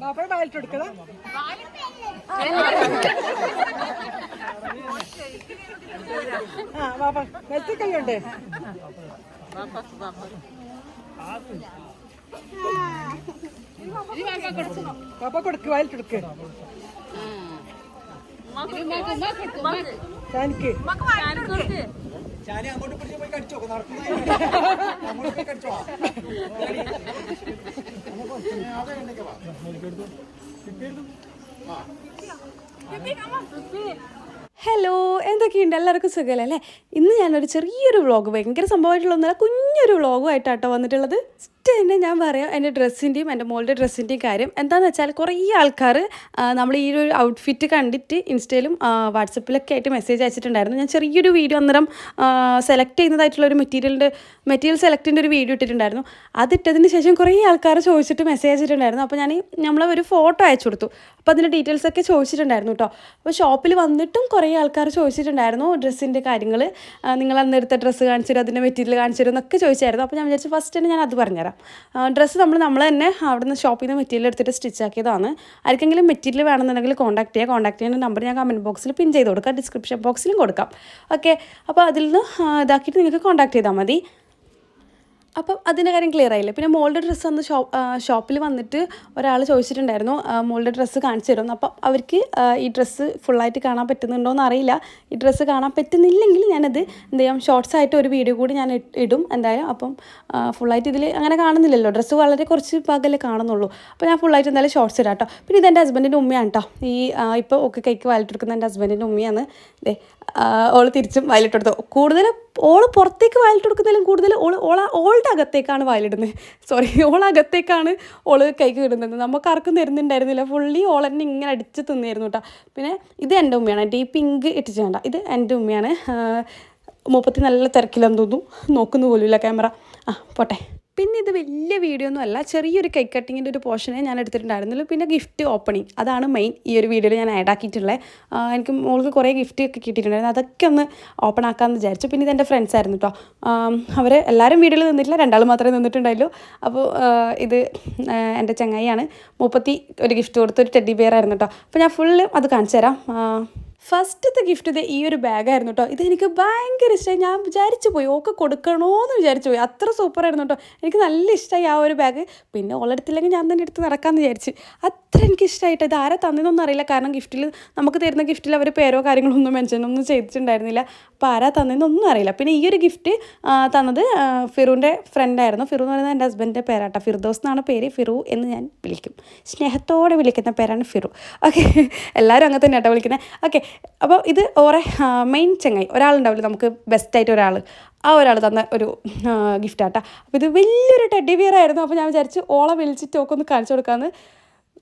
ബാബയുടെ ബാലിട്ട് കൊടുക്കണം ആ ബാബ നെറ്റി കൈയുണ്ട് ബാബ കൊടുക്ക് വാലിട്ട് കൊടുക്ക് താനിക്ക് അങ്ങോട്ട് ഹലോ എന്തൊക്കെയുണ്ട്? എല്ലാവർക്കും സുഖമല്ലേ? അല്ലേ ഇന്ന് ഞാനൊരു ചെറിയൊരു വ്ളോഗ് ഭയങ്കര സംഭവമായിട്ടുള്ള ഒന്നല്ല കുഞ്ഞൊരു വ്ളോഗുമായിട്ടാട്ടോ വന്നിട്ടുള്ളത്. ഫസ്റ്റ് തന്നെ ഞാൻ പറയാം എന്റെ ഡ്രസ്സിന്റെയും എന്റെ മോളുടെ ഡ്രസ്സിന്റെയും കാര്യം. എന്താണെന്ന് വെച്ചാൽ കുറേ ആൾക്കാർ നമ്മൾ ഈ ഒരു ഔട്ട്ഫിറ്റ് കണ്ടിട്ട് ഇൻസ്റ്റയിലും വാട്സപ്പിലൊക്കെ ആയിട്ട് മെസ്സേജ് അയച്ചിട്ടുണ്ടായിരുന്നു. ഞാൻ ചെറിയൊരു വീഡിയോ അന്നേരം സെലക്ട് ചെയ്യുന്നതായിട്ടുള്ള ഒരു മെറ്റീരിയലിന്റെ മെറ്റീരിയൽ സെലക്ടിന്റെ ഒരു വീഡിയോ ഇട്ടിട്ടുണ്ടായിരുന്നു. അതിട്ടതിന് ശേഷം കുറേ ആൾക്കാർ ചോദിച്ചിട്ട് മെസ്സേജ് അയച്ചിട്ടുണ്ടായിരുന്നു. അപ്പോൾ ഞാൻ നമ്മൾ ഒരു ഫോട്ടോ അയച്ചു കൊടുത്തു. അപ്പോൾ അതിന്റെ ഡീറ്റെയിൽസ് ഒക്കെ ചോദിച്ചിട്ടുണ്ടായിരുന്നു കേട്ടോ. അപ്പോൾ ഷോപ്പിൽ വന്നിട്ടും കുറേ ആൾക്കാർ ചോദിച്ചിട്ടുണ്ടായിരുന്നു ഡ്രസ്സിന്റെ കാര്യങ്ങൾ. നിങ്ങൾ അന്ന് എടുത്ത ഡ്രസ്സ് കാണിച്ചു തരും അതിന്റെ മെറ്റീരിയൽ കാണിച്ചു തരും എന്നൊക്കെ ചോദിച്ചായിരുന്നു. അപ്പോൾ ഞാൻ വിചാരിച്ചു ഫസ്റ്റ് തന്നെ ഞാൻ അത് പറഞ്ഞുതരാം. ഡ്രസ്സ് നമ്മൾ നമ്മൾ തന്നെ അവിടുന്ന് ഷോപ്പിൽ നിന്ന് മെറ്റീരിയൽ എടുത്തിട്ട് സ്റ്റിച്ച് ആക്കിയതാണ്. ആർക്കെങ്കിലും മെറ്റീരിയൽ വേണമെന്നുണ്ടെങ്കിൽ കോൺടാക്ട് ചെയ്യുക കോൺടാക്ട് ചെയ്യുന്ന നമ്പർ ഞാൻ കമന്റ് ബോക്സിൽ പിൻ ചെയ്ത് കൊടുക്കാം. ഡിസ്ക്രിപ്ഷൻ ബോക്സിലും കൊടുക്കാം. ഓക്കെ അപ്പോൾ അതിൽ നിന്ന് ഇതാക്കിയിട്ട് നിങ്ങൾക്ക് കോൺടാക്ട് ചെയ്താൽ മതി. അപ്പം അതിന്റെ കാര്യം ക്ലിയർ ആയില്ല? പിന്നെ മോളുടെ ഡ്രസ്സ് അന്ന് ഷോപ്പ് ഷോപ്പിൽ വന്നിട്ട് ഒരാൾ ചോദിച്ചിട്ടുണ്ടായിരുന്നു മോളുടെ ഡ്രസ്സ് കാണിച്ചു തരുമെന്ന്. അപ്പം അവർക്ക് ഈ ഡ്രസ്സ് ഫുള്ളായിട്ട് കാണാൻ പറ്റുന്നുണ്ടോ എന്ന് അറിയില്ല ഈ ഡ്രസ്സ് കാണാൻ പറ്റുന്നില്ലെങ്കിൽ ഞാനത് എന്ത് ചെയ്യാം ഷോർട്സ് ആയിട്ട് ഒരു വീഡിയോ കൂടി ഞാൻ ഇടും എന്തായാലും. അപ്പം ഫുള്ളായിട്ട് ഇതിൽ അങ്ങനെ കാണുന്നില്ലല്ലോ. ഡ്രസ്സ് വളരെ കുറച്ച് ഭാഗമല്ലേ കാണുന്നുള്ളൂ. അപ്പോൾ ഞാൻ ഫുള്ളായിട്ട് എന്തായാലും ഷോർട്സ് ഇടാം കേട്ടോ പിന്നെ ഇത് എന്റെ ഹസ്ബൻഡിന്റെ ഉമ്മയാണ് കേട്ടോ ഈ ഇപ്പോൾ ഒക്കെ കൈക്ക് വാലിട്ടെടുക്കുന്ന എന്റെ ഹസ്ബൻഡിന്റെ ഉമ്മയാണ്. ഓൾ തിരിച്ചും വയലിട്ടെടുത്തു. കൂടുതൽ ഓൾ പുറത്തേക്ക് വയലിട്ട് കൊടുക്കുന്നതിലും കൂടുതൽ ഓൾ ഓള ഓളുടെ അകത്തേക്കാണ് വയലിടുന്നത് സോറി ഓളകത്തേക്കാണ് ഓൾ കൈക്ക് ഇടുന്നത്. നമുക്ക് ആർക്കും തരുന്നുണ്ടായിരുന്നില്ല. ഫുള്ളി ഓൾ തന്നെ ഇങ്ങനെ അടിച്ച് തിന്നായിരുന്നു കേട്ടോ പിന്നെ ഇത് എന്റെ ഉമ്മയാണ്. എന്റെ ഈ പിങ്ക് ഇട്ടിച്ച് വേണ്ട. ഇത് എന്റെ ഉമ്മയാണ്. മുപ്പത്തി നല്ല തിരക്കിലെന്ന് തോന്നുന്നു. നോക്കുന്നു പോലുമില്ല ക്യാമറ. ആ പോട്ടെ. പിന്നെ ഇത് വലിയ വീഡിയോ ഒന്നും അല്ല. ചെറിയൊരു കേക്ക് കട്ടിങ്ങിന്റെ ഒരു പോർഷനെ ഞാൻ എടുത്തിട്ടുണ്ടായിരുന്നുള്ളൂ. പിന്നെ ഗിഫ്റ്റ് ഓപ്പണിങ് അതാണ് മെയിൻ ഈ ഒരു വീഡിയോയിൽ ഞാൻ ആഡ് ആക്കിയിട്ടുള്ളത് എനിക്ക് മോൾക്ക് കുറേ ഗിഫ്റ്റ് ഒക്കെ കിട്ടിയിട്ടുണ്ടായിരുന്നു. അതൊക്കെ ഒന്ന് ഓപ്പൺ ആക്കാമെന്ന് വിചാരിച്ചു. പിന്നെ ഇത് എന്റെ ഫ്രണ്ട്സ് ആയിരുന്നു കേട്ടോ അവർ എല്ലാവരും വീഡിയോയിൽ നിന്നിട്ടില്ല. രണ്ടാൾ മാത്രമേ നിന്നിട്ടുണ്ടായുള്ളൂ. അപ്പോൾ ഇത് എന്റെ ചങ്ങായിയാണ്. മുപ്പത്തി ഒരു ഗിഫ്റ്റ് കൊടുത്ത ഒരു ടെഡി ബിയർ ആയിരുന്നു കേട്ടോ അപ്പോൾ ഞാൻ ഫുള്ള് അത് കാണിച്ചു തരാം ഫസ്റ്റത്തെ ഗിഫ്റ്റ് ഇത് ഈ ഒരു ബാഗായിരുന്നു കേട്ടോ ഇത് എനിക്ക് ഭയങ്കര ഇഷ്ടമായി ഞാൻ വിചാരിച്ചു പോയി. ഓക്കെ കൊടുക്കണോന്ന് വിചാരിച്ചു പോയി. അത്ര സൂപ്പറായിരുന്നു കേട്ടോ എനിക്ക് നല്ല ഇഷ്ടമായി ആ ഒരു ബാഗ് പിന്നെ ഓളെടുത്തില്ലെങ്കിൽ ഞാൻ തന്നെ എടുത്ത് നടക്കാമെന്ന് വിചാരിച്ച്. അത്ര എനിക്ക് ഇഷ്ടമായിട്ട് ഇത് ആരെ തന്നതെന്നൊന്നും അറിയില്ല. കാരണം ഗിഫ്റ്റിൽ നമുക്ക് തരുന്ന ഗിഫ്റ്റിൽ അവർ പേരോ കാര്യങ്ങളോ ഒന്നും മെൻഷൻ ഒന്നും ചെയ്തിട്ടുണ്ടായിരുന്നില്ല. അപ്പോൾ ആരാ തന്നതെന്നൊന്നും അറിയില്ല. പിന്നെ ഈ ഒരു ഗിഫ്റ്റ് തന്നത് ഫിറുവിന്റെ ഫ്രണ്ടായിരുന്നു ഫിറു എന്ന് പറയുന്നത് എന്റെ ഹസ്ബൻഡിന്റെ പേരാട്ടോ. ഫിർദോസ് എന്നാണ് പേര്. ഫിറു എന്ന് ഞാൻ വിളിക്കും. സ്നേഹത്തോടെ വിളിക്കുന്ന പേരാണ് ഫിറു. ഓക്കെ എല്ലാവരും അങ്ങനെ തന്നെ കേട്ടോ വിളിക്കുന്നത് ഓക്കെ അപ്പോൾ ഇത് ഓറെ മെയിൻ ചെങ്ങായി ഒരാളുണ്ടാവില്ല നമുക്ക് ബെസ്റ്റായിട്ട് ഒരാൾ. ആ ഒരാൾ തന്ന ഒരു ഗിഫ്റ്റ് ആട്ടാ. അപ്പോൾ ഇത് വലിയൊരു ടെഡി ബിയർ ആയിരുന്നു. അപ്പോൾ ഞാൻ വിചാരിച്ചു ഓളെ വിളിച്ചിട്ട് ഒക്കെ ഒന്ന് കാണിച്ചു കൊടുക്കാമെന്ന്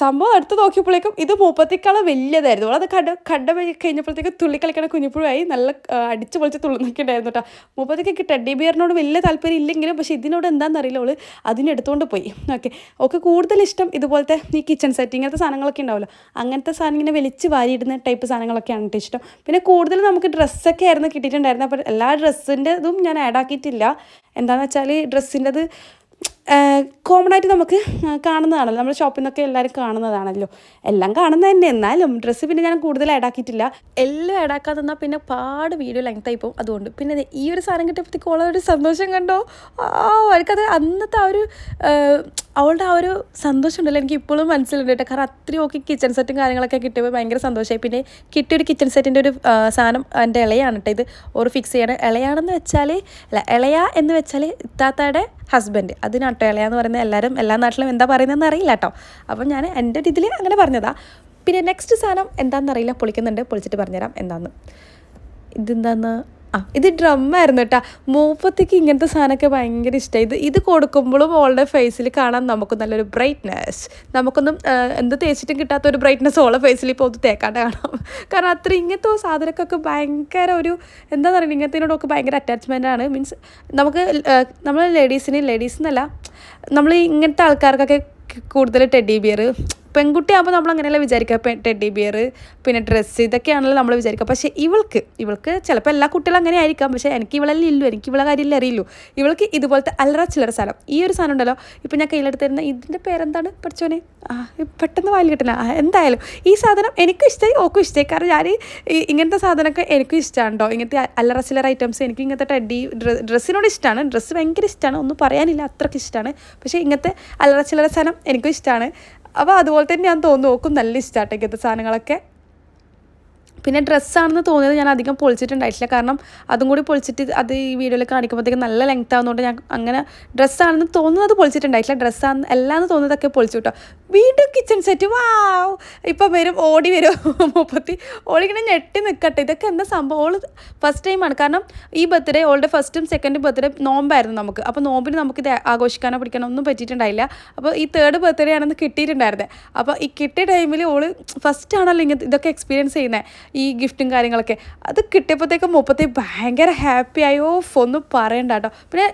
സംഭവം എടുത്ത് നോക്കിയപ്പോഴേക്കും ഇത് മൂപ്പത്തിക്കള വലിയതായിരുന്നു. അത് കട കണ്ട കഴിഞ്ഞപ്പോഴത്തേക്ക് തുള്ളിക്കളിക്കണ കുഞ്ഞിപ്പുഴായി നല്ല അടിച്ചു പൊളിച്ച് തുള്ളുന്നൊക്കെ ഉണ്ടായിരുന്നു കേട്ടോ. മൂപ്പത്തിക്ക് ടെഡി ബിയറിനോട് വലിയ താല്പര്യം ഇല്ലെങ്കിലും പക്ഷേ ഇതിനോട് എന്താണെന്ന് അറിയില്ല അവൾ അതിനെടുത്തുകൊണ്ട് പോയി. ഓക്കെ. ഓക്കെ കൂടുതൽ ഇഷ്ടം ഇതുപോലത്തെ ഈ കിച്ചൺ സെറ്റ് ഇങ്ങനത്തെ സാധനങ്ങളൊക്കെ ഉണ്ടാവുമല്ലോ. അങ്ങനത്തെ സാധനം ഇങ്ങനെ വലിച്ച് വാരിയിടുന്ന ടൈപ്പ് സാധനങ്ങളൊക്കെയാണ് കേട്ടോ ഇഷ്ടം. പിന്നെ കൂടുതൽ നമുക്ക് ഡ്രസ്സൊക്കെ ആയിരുന്നു കിട്ടിയിട്ടുണ്ടായിരുന്നത്. അപ്പോൾ എല്ലാ ഡ്രസ്സിന്റെ ഇതും ഞാൻ ആഡ് ആക്കിയിട്ടില്ല. എന്താണെന്ന് വെച്ചാൽ ഡ്രസ്സിന്റെത് കോമൺ ആയിട്ട് നമുക്ക് കാണുന്നതാണല്ലോ. നമ്മുടെ ഷോപ്പിൽ നിന്നൊക്കെ എല്ലാവരും കാണുന്നതാണല്ലോ. എല്ലാം കാണുന്നത് തന്നെ എന്നാലും ഡ്രസ്സ് പിന്നെ ഞാൻ കൂടുതൽ ആഡാക്കിയിട്ടില്ല എല്ലാം ആഡാക്കാതെ നിന്നാൽ പിന്നെ പാട് വീഡിയോ ലെങ്ത് ആയി പോകും. അതുകൊണ്ട് പിന്നെ ഈ ഒരു സാധനം കിട്ടിയപ്പോഴത്തേക്കും ഉള്ള ഒരു സന്തോഷം കണ്ടോ? ആ അവർക്കത് അന്നത്തെ ആ ഒരു അവളുടെ ആ ഒരു സന്തോഷം ഉണ്ടല്ലോ എനിക്ക് ഇപ്പോഴും മനസ്സിലുണ്ട് കേട്ടോ. കാരണം അത്രയും ഓക്കെ കിച്ചൺ സെറ്റും കാര്യങ്ങളൊക്കെ കിട്ടിയപ്പോൾ ഭയങ്കര സന്തോഷമായി. പിന്നെ കിട്ടിയൊരു കിച്ചൺ സെറ്റിന്റെ ഒരു സാധനം എന്റെ ഇളയാണ് കേട്ടോ ഇത്. ഓർ ഫിക്സ് ചെയ്യണം ഇളയാണെന്ന് വെച്ചാൽ അല്ല ഇളയ എന്ന് വെച്ചാൽ ഇത്താത്തയുടെ ഹസ്ബൻഡ് അതിനാട്ടോ ഇളയാന്ന് പറയുന്നത്. എല്ലാവരും എല്ലാ നാട്ടിലും എന്താ പറയുന്നതെന്ന് അറിയില്ല കേട്ടോ അപ്പം ഞാൻ എന്റെ ഒരു ഇതിൽ അങ്ങനെ പറഞ്ഞതാ. പിന്നെ നെക്സ്റ്റ് സാധനം എന്താണെന്ന് അറിയില്ല. പൊളിക്കുന്നുണ്ട്. പൊളിച്ചിട്ട് പറഞ്ഞുതരാം. എന്താണെന്ന് ഇതെന്താന്ന്? ആ ഇത് ഡ്രമ്മായിരുന്നു കേട്ടോ മൂപ്പത്തേക്ക് ഇങ്ങനത്തെ സാധനമൊക്കെ ഭയങ്കര ഇഷ്ടമായി ഇത് ഇത് കൊടുക്കുമ്പോഴും ഓളുടെ ഫേസിൽ കാണാൻ നമുക്ക് നല്ലൊരു ബ്രൈറ്റ്നെസ് നമുക്കൊന്നും എന്ത് തേച്ചിട്ടും കിട്ടാത്ത ഒരു ബ്രൈറ്റ്നെസ് ഓളെ ഫേസിൽ ഇപ്പോൾ ഒന്ന് തേക്കാണ്ട് കാണാം. കാരണം അത്ര ഇങ്ങനത്തെ സാധനക്കൊക്കെ ഭയങ്കര ഒരു എന്താ പറയുക ഇങ്ങനത്തേനോടൊക്കെ ഭയങ്കര അറ്റാച്ച്മെന്റ് ആണ്. മീൻസ് നമുക്ക് നമ്മൾ ലേഡീസിന് ലേഡീസ് എന്നല്ല നമ്മൾ ഇങ്ങനത്തെ ആൾക്കാർക്കൊക്കെ കൂടുതൽ ടെഡി ബിയർ പെൺകുട്ടിയാകുമ്പോൾ നമ്മൾ അങ്ങനെയല്ല വിചാരിക്കുക ടെഡി ബിയർ പിന്നെ ഡ്രസ്സ് ഇതൊക്കെയാണല്ലോ നമ്മൾ വിചാരിക്കുക. പക്ഷേ ഇവൾക്ക് ഇവൾക്ക് ചിലപ്പോൾ എല്ലാ കുട്ടികളും അങ്ങനെ ആയിരിക്കാം. പക്ഷേ എനിക്ക് ഇവളല്ലേ ഇല്ലു എനിക്ക് ഇവളെ കാര്യമില്ല അറിയില്ലൂ ഇവൾക്ക് ഇതുപോലത്തെ അല്ലറ ചില്ലറ സാധനം. ഈ ഒരു സാധനം ഉണ്ടല്ലോ. ഇപ്പം ഞാൻ കയ്യിലെടുത്തിരുന്ന ഇതിന്റെ പേരെന്താണ്? പഠിച്ചോനെ? ആ പെട്ടെന്ന് വായിൽ കിട്ടില്ല എന്തായാലും ഈ സാധനം എനിക്കും ഇഷ്ടമായി ഓക്കും ഇഷ്ടമായി കാരണം ഞാൻ ഇങ്ങനത്തെ സാധനമൊക്കെ എനിക്കും ഇഷ്ടമാണ് ഇങ്ങനത്തെ അല്ലറ ചില്ലറ ഐറ്റംസ് എനിക്ക് ഇങ്ങനത്തെ ടെഡി ഡ്രസ്സിനോട് ഇഷ്ടമാണ് ഡ്രസ്സ് ഭയങ്കര ഇഷ്ടമാണ് ഒന്നും പറയാനില്ല അത്രയ്ക്ക് ഇഷ്ടമാണ് പക്ഷേ ഇങ്ങനത്തെ അല്ലറ ചില്ലറ സാധനം എനിക്കും ഇഷ്ടമാണ് അപ്പോൾ അതുപോലെ തന്നെ ഞാൻ തോന്നുന്നു. ഓക്കും നല്ല ഇഷ്ടമാട്ടോ ഇങ്ങനത്തെ സാധനങ്ങളൊക്കെ. പിന്നെ ഡ്രസ്സാണെന്ന് തോന്നിയത് ഞാൻ അധികം പൊളിച്ചിട്ടുണ്ടായിട്ടില്ല. കാരണം അതും കൂടി പൊളിച്ചിട്ട് അത് ഈ വീഡിയോയിൽ കാണിക്കുമ്പോഴത്തേക്ക് നല്ല ലെങ്ത് ആവുന്നതുകൊണ്ട് ഞാൻ അങ്ങനെ ഡ്രസ്സാണെന്ന് തോന്നുന്നത് പൊളിച്ചിട്ടുണ്ടായിട്ടില്ല. ഡ്രസ്സാണ് എല്ലാന്ന് തോന്നുന്നതൊക്കെ പൊളിച്ചു കേട്ടോ വീണ്ടും കിച്ചൺ സെറ്റ് വാവ് ഇപ്പം വരും ഓടി വരും. മുപ്പത്തി ഓളിങ്ങനെ ഞെട്ടി നിൽക്കട്ടെ ഇതൊക്കെ എന്താ സംഭവം? ഓൾ ഫസ്റ്റ് ടൈമാണ് കാരണം ഈ ബർത്ത്ഡേ ഓളുടെ ഫസ്റ്റും സെക്കൻഡും ബർത്ത്ഡേ നോമ്പായിരുന്നു നമുക്ക്. അപ്പോൾ നോമ്പിന് നമുക്കിത് ആഘോഷിക്കാനോ പിടിക്കാനോ ഒന്നും പറ്റിയിട്ടുണ്ടായില്ല. അപ്പോൾ ഈ തേർഡ് ബർത്ത്ഡേ ആണെന്ന് കിട്ടിയിട്ടുണ്ടായിരുന്നത് അപ്പോൾ ഈ കിട്ടിയ ടൈമിൽ ഓൾ ഫസ്റ്റ് ആണല്ലോ ഇങ്ങനെ ഇതൊക്കെ എക്സ്പീരിയൻസ് ചെയ്യുന്നത് ഈ ഗിഫ്റ്റും കാര്യങ്ങളൊക്കെ. അത് കിട്ടിയപ്പോഴത്തേക്കും മുപ്പത്തി ഭയങ്കര ഹാപ്പി ആയോ. ഒന്നും പറയണ്ട കേട്ടോ. പിന്നെ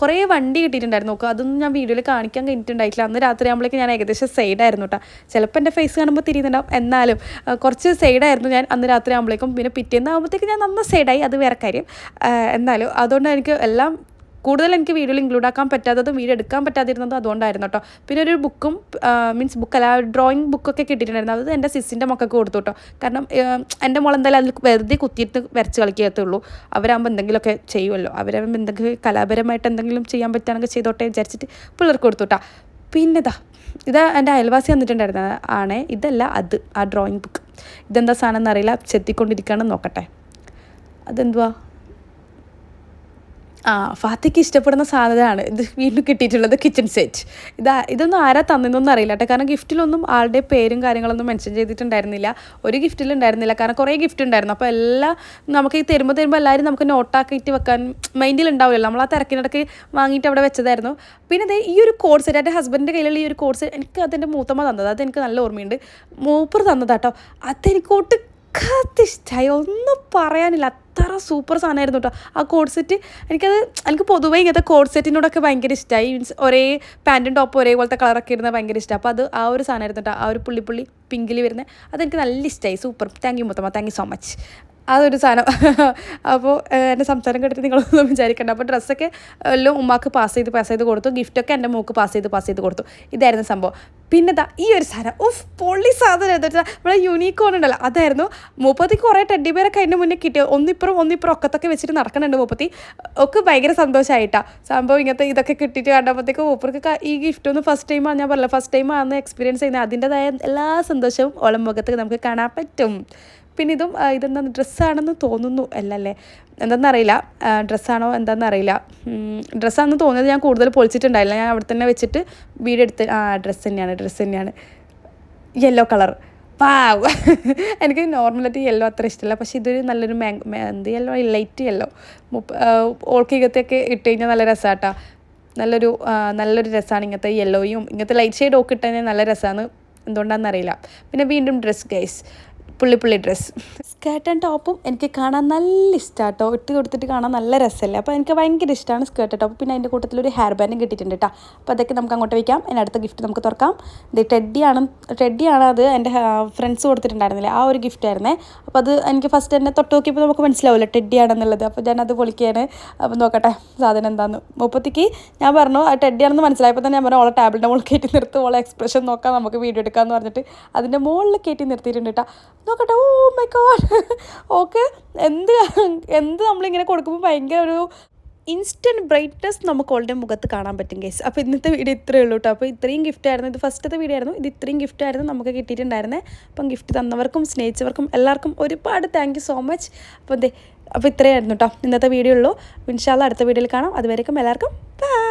കുറേ വണ്ടി കിട്ടിയിട്ടുണ്ടായിരുന്നു. നോക്കുക അതൊന്നും ഞാൻ വീഡിയോയിൽ കാണിക്കാൻ കഴിഞ്ഞിട്ടുണ്ടായിട്ടില്ല. അന്ന് രാത്രി ആകുമ്പോഴേക്കും ഞാൻ ഏകദേശം സൈഡായിരുന്നു കേട്ടോ. ചിലപ്പോൾ എന്റെ ഫേസ് കാണുമ്പോൾ തിരിയുന്നുണ്ടാവും. എന്നാലും കുറച്ച് സൈഡായിരുന്നു ഞാൻ അന്ന് രാത്രി ആകുമ്പോഴേക്കും പിന്നെ പിറ്റേന്ന് ആകുമ്പോഴത്തേക്ക് ഞാൻ നന്ന സൈഡായി അത് വേറെ കാര്യം. എന്നാലും അതുകൊണ്ട് എനിക്ക് എല്ലാം കൂടുതൽ എനിക്ക് വീഡിയോയിൽ ഇൻക്ലൂഡ് ആക്കാൻ പറ്റാത്തതും വീഡിയോ എടുക്കാൻ പറ്റാതിരുന്നതും അതുകൊണ്ടായിരുന്നു കേട്ടോ. പിന്നെ ഒരു ബുക്കും മീൻസ് ബുക്കല്ല ഡ്രോയിങ് ബുക്കൊക്കെ കിട്ടിയിട്ടുണ്ടായിരുന്നു. അത് എന്റെ സിസ്സിന്റെ മക്കൾക്ക് കൊടുത്തു കേട്ടോ. കാരണം എന്റെ മോൾ എന്തായാലും അതിൽ വെറുതെ കുത്തിയിട്ട് വരച്ച് കളിക്കത്തുള്ളൂ അവരാകുമ്പോൾ എന്തെങ്കിലുമൊക്കെ ചെയ്യുമല്ലോ. അവരാകുമ്പോൾ എന്തെങ്കിലും കലാപരമായിട്ട് എന്തെങ്കിലും ചെയ്യാൻ പറ്റുകയാണെങ്കിൽ ചെയ്തോട്ടെ വിചാരിച്ചിട്ട് പിള്ളേർക്ക് കൊടുത്തു കേട്ടോ. പിന്നെതാ ഇത് എന്റെ അയൽവാസി വന്നിട്ടുണ്ടായിരുന്ന. ആണേ ഇതല്ല അത് ആ ഡ്രോയിങ് ബുക്ക് ഇതെന്താ സാധനം എന്നറിയില്ല. ചെത്തിക്കൊണ്ടിരിക്കുകയാണെന്ന് നോക്കട്ടെ. അതെന്തുവാ? ആ ഫാത്തിക്ക് ഇഷ്ടപ്പെടുന്ന സാധനമാണ്. ഇത് വീണ്ടും കിട്ടിയിട്ടുള്ളത് കിച്ചൺ സെറ്റ് ഇതാ ഇതൊന്നും ആരാ തന്നെന്നൊന്നും അറിയില്ല കേട്ടോ. കാരണം ഗിഫ്റ്റിലൊന്നും ആളുടെ പേരും കാര്യങ്ങളൊന്നും മെൻഷൻ ചെയ്തിട്ടുണ്ടായിരുന്നില്ല. ഒരു ഗിഫ്റ്റിലുണ്ടായിരുന്നില്ല കാരണം കുറേ ഗിഫ്റ്റ് ഉണ്ടായിരുന്നു. അപ്പോൾ എല്ലാം നമുക്ക് ഈ തരുമ്പോൾ തരുമ്പോൾ എല്ലാവരും നമുക്ക് നോട്ടാക്കിയിട്ട് വെക്കാൻ മൈൻഡിൽ ഉണ്ടാവില്ല നമ്മൾ ആ തിരക്കിനിടയ്ക്ക് വാങ്ങിയിട്ട് അവിടെ വെച്ചതായിരുന്നു. പിന്നെ ദേ ഈ ഒരു കോഡ് സെറ്റ് എന്റെ ഹസ്ബൻഡിന്റെ കയ്യിലുള്ള ഈ ഒരു കോഴ്സ് എനിക്ക് അതെന്റെ മൂത്തമ്മ തന്നത്. അതെനിക്ക് നല്ല ഓർമ്മയുണ്ട്. മൂപ്പർ തന്നതാട്ടോ. അതെനിക്ക് ഒട്ടുക്കാത്ത ഒന്നും പറയാനില്ല. അത്ര സൂപ്പർ സാധനമായിരുന്നു കേട്ടോ. ആ കോഡ് സെറ്റ് എനിക്കത് എനിക്ക് പൊതുവേ ഇങ്ങനത്തെ കോഡ് സെറ്റിനോടൊക്കെ ഭയങ്കര ഇഷ്ടമായി മീൻസ് ഒരേ പാന്റും ടോപ്പും ഒരേപോലത്തെ കളറൊക്കെ ഇരുന്നത് ഭയങ്കര ഇഷ്ടമാണ് അപ്പോൾ അത് ആ ഒരു സാധനമായിരുന്നു കേട്ടോ. ആ ഒരു പുള്ളി പുള്ളി പിങ്കിൽ വരുന്നത് അതെനിക്ക് നല്ല ഇഷ്ടമായി super thank you Muthamma. Thank you so much അതൊരു സാധനം. അപ്പോൾ എന്റെ സംസാരം കേട്ടിട്ട് നിങ്ങളൊന്നും വിചാരിക്കണ്ട. അപ്പോൾ ഡ്രസ്സൊക്കെ എല്ലാം ഉമ്മാക്ക് പാസ് ചെയ്ത് പാസ് ചെയ്ത് കൊടുത്തു. ഗിഫ്റ്റൊക്കെ എന്റെ മൂക്ക് പാസ് ചെയ്ത് പാസ് ചെയ്ത് കൊടുത്തു. ഇതായിരുന്നു സംഭവം. പിന്നെ ദാ ഈ ഒരു സാധനം. ഉഫ് പൊള്ളി സാധനം വെച്ചാൽ നമ്മളെ യൂണിക്കോൺ ഉണ്ടല്ലോ. അതായിരുന്നു മുപ്പത്തി കുറേ ടെഡി ബിയറൊക്കെ അതിന്റെ മുന്നേ കിട്ടിയ ഒന്നിപ്പുറം ഒന്നിപ്പുറം ഒക്കത്തൊക്കെ വെച്ചിട്ട് നടക്കുന്നുണ്ട് മുപ്പത്തി. ഒക്കെ ഭയങ്കര സന്തോഷമായിട്ടാ സംഭവം ഇങ്ങനത്തെ ഇതൊക്കെ കിട്ടിയിട്ട് കണ്ടപ്പോഴത്തേക്ക് മൂപ്പർക്ക് ക- ഈ ഗിഫ്റ്റ് ഒന്ന് ഫസ്റ്റ് ടൈമാണ് ഞാൻ പറഞ്ഞില്ല ഫസ്റ്റ് ടൈം ആണ് എക്സ്പീരിയൻസ് ചെയ്യുന്നത്. അതിന്റെതായ എല്ലാ സന്തോഷവും ഓളം മുഖത്ത് നമുക്ക് കാണാൻ പറ്റും. പിന്നെ ഇതും ഇതെന്താ ഡ്രസ്സാണെന്ന് തോന്നുന്നു അല്ലല്ലേ? എന്താണെന്നറിയില്ല ഡ്രസ്സാണോ എന്താണെന്നറിയില്ല ഡ്രസ്സാണെന്ന് തോന്നിയത് ഞാൻ കൂടുതൽ പൊളിച്ചിട്ടുണ്ടായില്ല. ഞാൻ അവിടെ തന്നെ വെച്ചിട്ട് വീഡിയോ എടുത്ത് ആ ഡ്രസ്സ് തന്നെയാണ് ഡ്രസ്സ് തന്നെയാണ്. യെല്ലോ കളർ പാവ് എനിക്ക് നോർമലായിട്ട് യെല്ലോ അത്ര ഇഷ്ടമല്ല പക്ഷെ ഇതൊരു നല്ലൊരു മാങ് എന്ത് യെല്ലോ ലൈറ്റ് യെല്ലോ മുപ്പ ഓൾക്കികത്തൊക്കെ ഇട്ട് കഴിഞ്ഞാൽ നല്ല രസമാട്ടാ നല്ലൊരു നല്ലൊരു രസമാണ് ഇങ്ങനത്തെ യെല്ലോയും ഇങ്ങനത്തെ ലൈറ്റ് ഷെയ്ഡ് ഒക്കെ ഇട്ട് കഴിഞ്ഞാൽ നല്ല രസമാണ് എന്തുകൊണ്ടാണെന്ന് അറിയില്ല പിന്നെ വീണ്ടും ഡ്രസ്സ് ഗൈസ് പുള്ളി പുള്ളി ഡ്രസ്സ് സ്കേർട്ട് ടോപ്പും എനിക്ക് കാണാൻ നല്ല ഇഷ്ടമാണ് കേട്ടോ ഇട്ട് കൊടുത്തിട്ട് കാണാൻ നല്ല രസമല്ലേ അപ്പോൾ എനിക്ക് ഭയങ്കര ഇഷ്ടമാണ് സ്കേർട്ട് ടോപ്പ് പിന്നെ അതിന്റെ കൂട്ടത്തിൽ ഒരു ഹെയർ ബാൻഡും കിട്ടിയിട്ടുണ്ട് കേട്ടോ അപ്പോൾ അതൊക്കെ നമുക്ക് അങ്ങോട്ട് വയ്ക്കാം എന്റെ അടുത്ത ഗിഫ്റ്റ് നമുക്ക് തുറക്കാം. ഇത് ടെഡിയാണ് ടെഡിയാണ് അത് എന്റെ ഫ്രണ്ട്സ് കൊടുത്തിട്ടുണ്ടായിരുന്നില്ലേ? ആ ഒരു ഗിഫ്റ്റ് ആയിരുന്നേ. അപ്പോൾ അത് എനിക്ക് ഫസ്റ്റ് തന്നെ തൊട്ട് നോക്കിയപ്പോൾ നമുക്ക് മനസ്സിലാവില്ല ടെഡിയാണെന്നുള്ളത് അപ്പോൾ ഞാൻ അത് പൊളിക്കുകയാണ്. അപ്പം നോക്കട്ടെ സാധനം എന്താണെന്ന് മുപ്പത്തിക്ക് ഞാൻ പറഞ്ഞു ആ ടെഡിയാണെന്ന് മനസ്സിലായപ്പോൾ തന്നെ ഞാൻ പറഞ്ഞു ഓളെ ടാബ്ലറ്റിന്റെ മുകളിൽ കയറ്റി നിർത്തി. ഓളെ എക്സ്പ്രഷൻ നോക്കാം. നമുക്ക് വീഡിയോ എടുക്കാമെന്ന് പറഞ്ഞിട്ട് അതിന്റെ മുകളിൽ കയറ്റി നിർത്തിയിട്ടുണ്ട് കേട്ടോ നോക്കട്ടെ. Oh my god. ഓക്കെ. എന്ത് എന്ത് നമ്മളിങ്ങനെ കൊടുക്കുമ്പോൾ ഭയങ്കര ഒരു ഇൻസ്റ്റന്റ് ബ്രൈറ്റ്നസ് നമുക്ക് ഓളുടെ മുഖത്ത് കാണാൻ പറ്റും കേസ് അപ്പോൾ ഇന്നത്തെ വീഡിയോ ഇത്രയേ ഉള്ളൂ കേട്ടോ അപ്പോൾ ഇത്രയും ഗിഫ്റ്റ് ആയിരുന്നു. ഇത് ഫസ്റ്റത്തെ വീഡിയോ ആയിരുന്നു. ഇത് ഇത്രയും ഗിഫ്റ്റ് ആയിരുന്നു നമുക്ക് കിട്ടിയിട്ടുണ്ടായിരുന്നത് അപ്പം ഗിഫ്റ്റ് തന്നവർക്കും സ്നേഹിച്ചവർക്കും എല്ലാവർക്കും ഒരുപാട് താങ്ക് സോ മച്ച് അപ്പോൾ അതെ അപ്പോൾ ഇത്രയായിരുന്നു കേട്ടോ ഇന്നത്തെ വീഡിയോ ഉള്ളൂ. ഇൻഷാല്ല അടുത്ത വീഡിയോയിൽ കാണാം. അതുവരേക്കും എല്ലാവർക്കും ബൈ